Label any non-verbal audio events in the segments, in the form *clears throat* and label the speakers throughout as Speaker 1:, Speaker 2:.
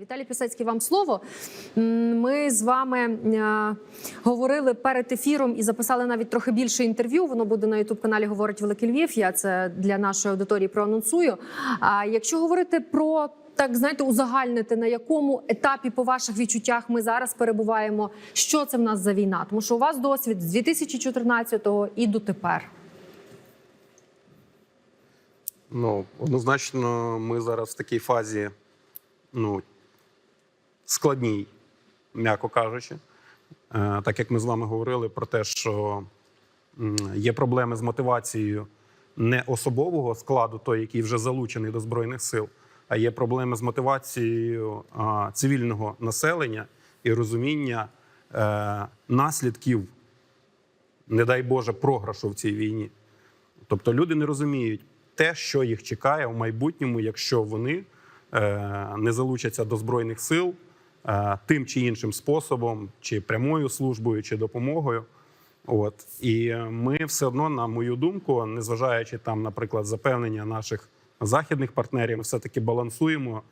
Speaker 1: Віталій Пісецький, вам слово. Ми з вами е, говорили перед ефіром і записали навіть трохи більше інтерв'ю. Воно буде на ютуб каналі Говорить Великий Львів. Я це для нашої аудиторії проанонсую. А якщо говорити про так, знаєте, узагальнити на якому етапі по ваших відчуттях ми зараз перебуваємо, що це в нас за війна? Тому що у вас досвід з 2014-го і дотепер.
Speaker 2: Ну, однозначно, ми зараз в такій фазі, ну, складній, м'яко кажучи. Е, так як ми з вами говорили про те, що є проблеми з мотивацією не особового складу, той, який вже залучений до Збройних сил, а є проблеми з мотивацією цивільного населення і розуміння е, наслідків, не дай Боже, програшу в цій війні. Тобто люди не розуміють те, що їх чекає в майбутньому, якщо вони е, не залучаться до збройних сил тим чи іншим способом, чи прямою службою, чи допомогою. От і ми все одно, на мою думку, незважаючи там, наприклад, запевнення наших західних партнерів, ми все таки балансуємо.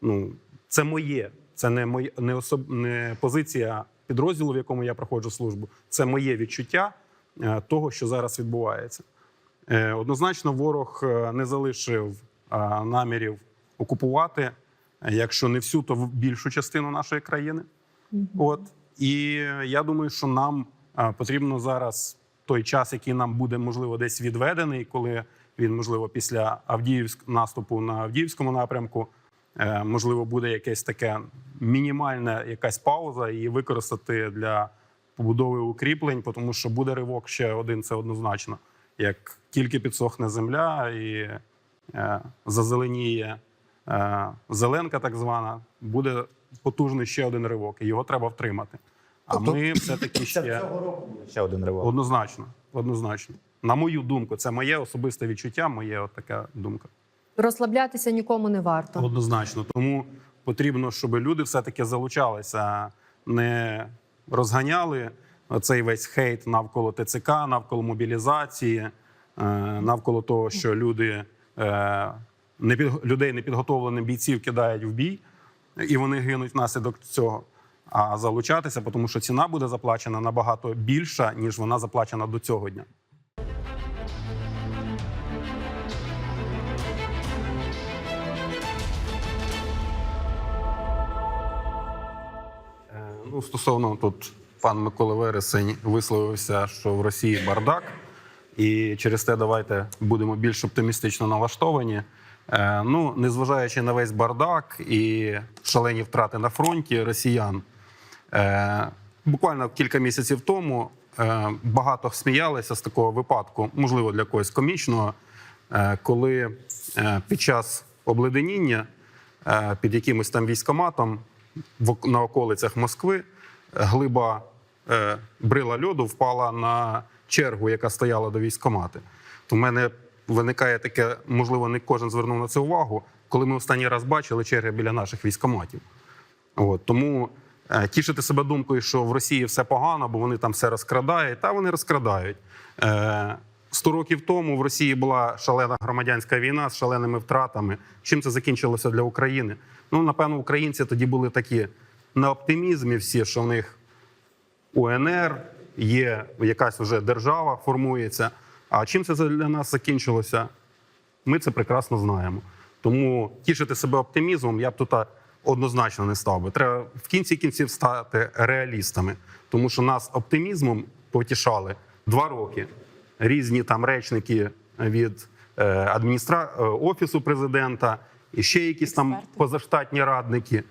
Speaker 2: Ну, це моє, це не моє не особ, не позиція підрозділу, в якому я проходжу службу. Це моє відчуття е, того, що зараз відбувається. Е, Однозначно, ворог е, не залишив е, намірів окупувати, е, якщо не всю, то більшу частину нашої країни. От і я думаю, що нам потрібно зараз той час, який нам буде можливо десь відведений, коли він можливо після Авдіївськ наступу на Авдіївському напрямку. е, Можливо, буде якесь таке мінімальна якась пауза і використати для побудови укріплень, тому що буде ривок ще один, це однозначно. Як тільки підсохне земля і е, зазеленіє зеленка, так звана, буде потужний ще один ривок, і його треба втримати. А
Speaker 3: Тобто
Speaker 2: ми все-таки ще
Speaker 3: Цього року буде ще один ривок.
Speaker 2: однозначно, однозначно. На мою думку, це моє особисте відчуття, моє от така думка.
Speaker 1: Розслаблятися нікому не варто.
Speaker 2: Однозначно. Тому потрібно, щоб люди все-таки залучалися, не розганяли цей весь хейт навколо ТЦК, навколо мобілізації, е, навколо того, що люди е, не людей непідготовлених бійців кидають в бій, і вони гинуть внаслідок цього. А залучатися, тому що ціна буде заплачена набагато більша, ніж вона заплачена до цього дня. Е, Ну, стосовно тут пан Микола Вересень висловився, що в Росії бардак, і через те давайте будемо більш оптимістично налаштовані. Е, Ну, незважаючи на весь бардак і шалені втрати на фронті росіян, е, буквально кілька місяців тому е, багато сміялися з такого випадку, можливо, для когось комічного, коли під час обледеніння під якимось там військоматом на околицях Москви глиба брила льоду впала на чергу, яка стояла до військомати. То в мене виникає таке, можливо, не кожен звернув на це увагу, коли ми останній раз бачили черги біля наших військоматів. От, тому е, тішити себе думкою, що в Росії все погано, бо вони там все розкрадають, та вони розкрадають. Е, Сто років тому в Росії була шалена громадянська війна з шаленими втратами. Чим це закінчилося для України? Ну, напевно, українці тоді були такі на оптимізмі всі, що в них УНР, є якась вже держава, формується. А чим це для нас закінчилося? Ми це прекрасно знаємо. Тому тішити себе оптимізмом я б тут однозначно не став би. Треба в кінці кінців стати реалістами, тому що нас оптимізмом потішали два роки. Різні там речники від е, адміністра... е, офісу президента і ще якісь там позаштатні радники.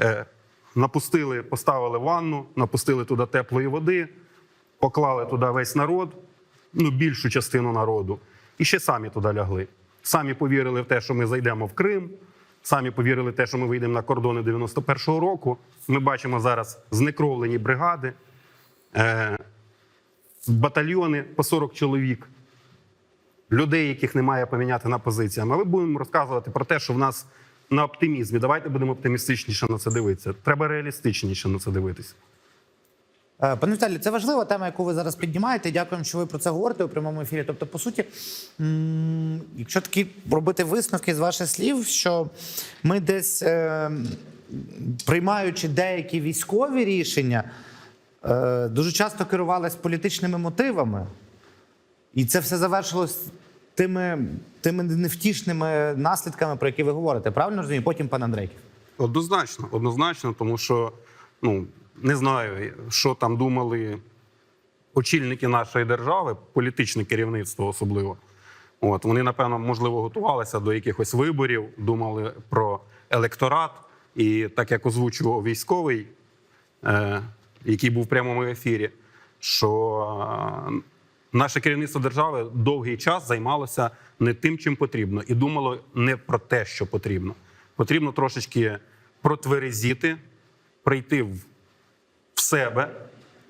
Speaker 2: Е, напустили, поставили ванну, напустили туди теплої води, поклали туди весь народ, ну більшу частину народу, і ще самі туди лягли. Самі повірили в те, що ми зайдемо в Крим, самі повірили в те, що ми вийдемо на кордони 91-го року. Ми бачимо зараз знекровлені бригади, е, батальйони по 40 чоловік, людей, яких немає поміняти на позиціях. А ми будемо розказувати про те, що в нас на оптимізмі. Давайте будемо оптимістичніше на це дивитися. Треба реалістичніше на це дивитися.
Speaker 3: Е, Пане Віталію, це важлива тема, яку ви зараз піднімаєте. Дякуємо, що ви про це говорите у прямому ефірі. Тобто, по суті, якщо такі робити висновки з ваших слів, що ми десь е, приймаючи деякі військові рішення, е, дуже часто керувались політичними мотивами. І це все завершилось тими, тими невтішними наслідками, про які ви говорите. Правильно розумію? Потім пан Андрейків.
Speaker 2: Однозначно, однозначно, тому що ну не знаю, що там думали очільники нашої держави, політичне керівництво особливо. От вони, напевно, можливо, готувалися до якихось виборів, думали про електорат. І так як озвучував військовий, е, який був в прямому ефірі, що е, наше керівництво держави довгий час займалося не тим, чим потрібно, і думало не про те, що потрібно. Потрібно трошечки протверезіти, прийти в, в себе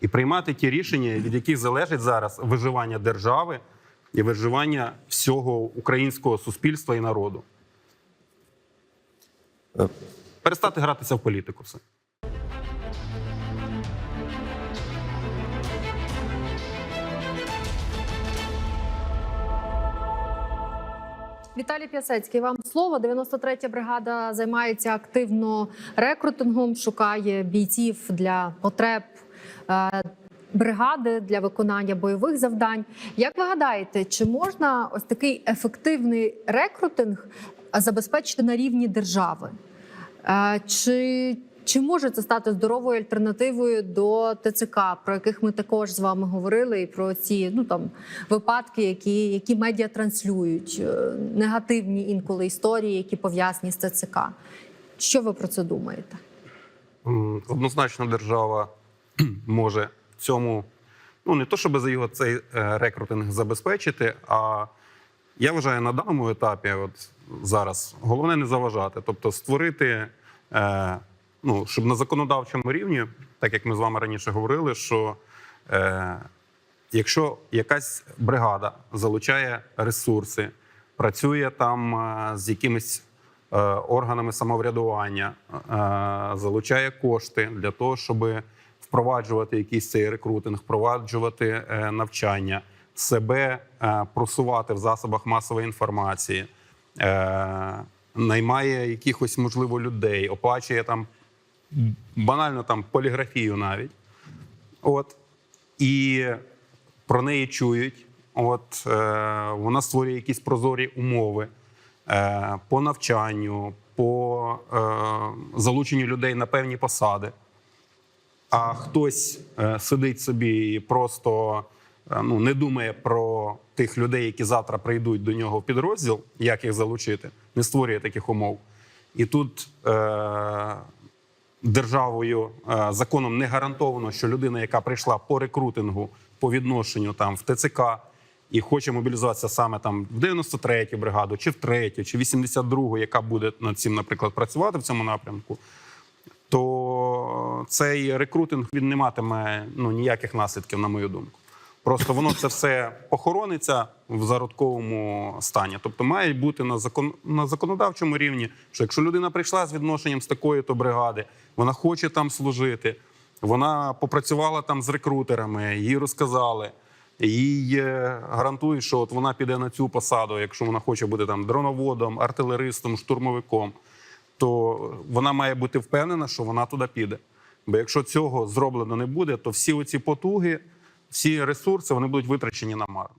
Speaker 2: і приймати ті рішення, від яких залежить зараз виживання держави і виживання всього українського суспільства і народу. Перестати гратися в політику. Все.
Speaker 1: Віталій П'ясецький, вам слово. 93-я бригада займається активно рекрутингом, шукає бійців для потреб е, бригади для виконання бойових завдань. Як ви гадаєте, чи можна ось такий ефективний рекрутинг забезпечити на рівні держави? Е, Чи, чи може це стати здоровою альтернативою до ТЦК, про яких ми також з вами говорили, і про ці ну там випадки, які, які медіа транслюють, е, негативні інколи історії, які пов'язані з ТЦК? Що ви про це думаєте?
Speaker 2: Однозначно, держава *clears throat* може цьому, ну не то, щоб за його цей е, рекрутинг забезпечити, а я вважаю на даному етапі, от зараз, головне не заважати, тобто створити, е, ну, щоб на законодавчому рівні, так як ми з вами раніше говорили, що е, якщо якась бригада залучає ресурси, працює там е, з якимись е, органами самоврядування, е, залучає кошти для того, щоб впроваджувати якийсь цей рекрутинг, впроваджувати е, навчання, себе е, просувати в засобах масової інформації, е, наймає якихось можливо людей, оплачує там банально там поліграфію навіть. От і про неї чують. От е, вона створює якісь прозорі умови е, по навчанню, по е, залученню людей на певні посади. А хтось е, сидить собі і просто е, ну, не думає про тих людей, які завтра прийдуть до нього в підрозділ, як їх залучити, не створює таких умов. І тут е, державою е, законом не гарантовано, що людина, яка прийшла по рекрутингу по відношенню там в ТЦК і хоче мобілізуватися саме там в 93-ю бригаду, чи в 3-ю, чи 82-ю, яка буде над цим, наприклад, працювати в цьому напрямку, то цей рекрутинг він не матиме ну, ніяких наслідків, на мою думку. Просто воно це все похорониться в зародковому стані. Тобто має бути на закон на законодавчому рівні, що якщо людина прийшла з відношенням з такої то бригади, вона хоче там служити, вона попрацювала там з рекрутерами, їй розказали. Їй е, гарантують, що от вона піде на цю посаду, якщо вона хоче бути там дроноводом, артилеристом, штурмовиком, то вона має бути впевнена, що вона туди піде. Бо якщо цього зроблено не буде, то всі оці потуги, всі ресурси вони будуть витрачені на марно.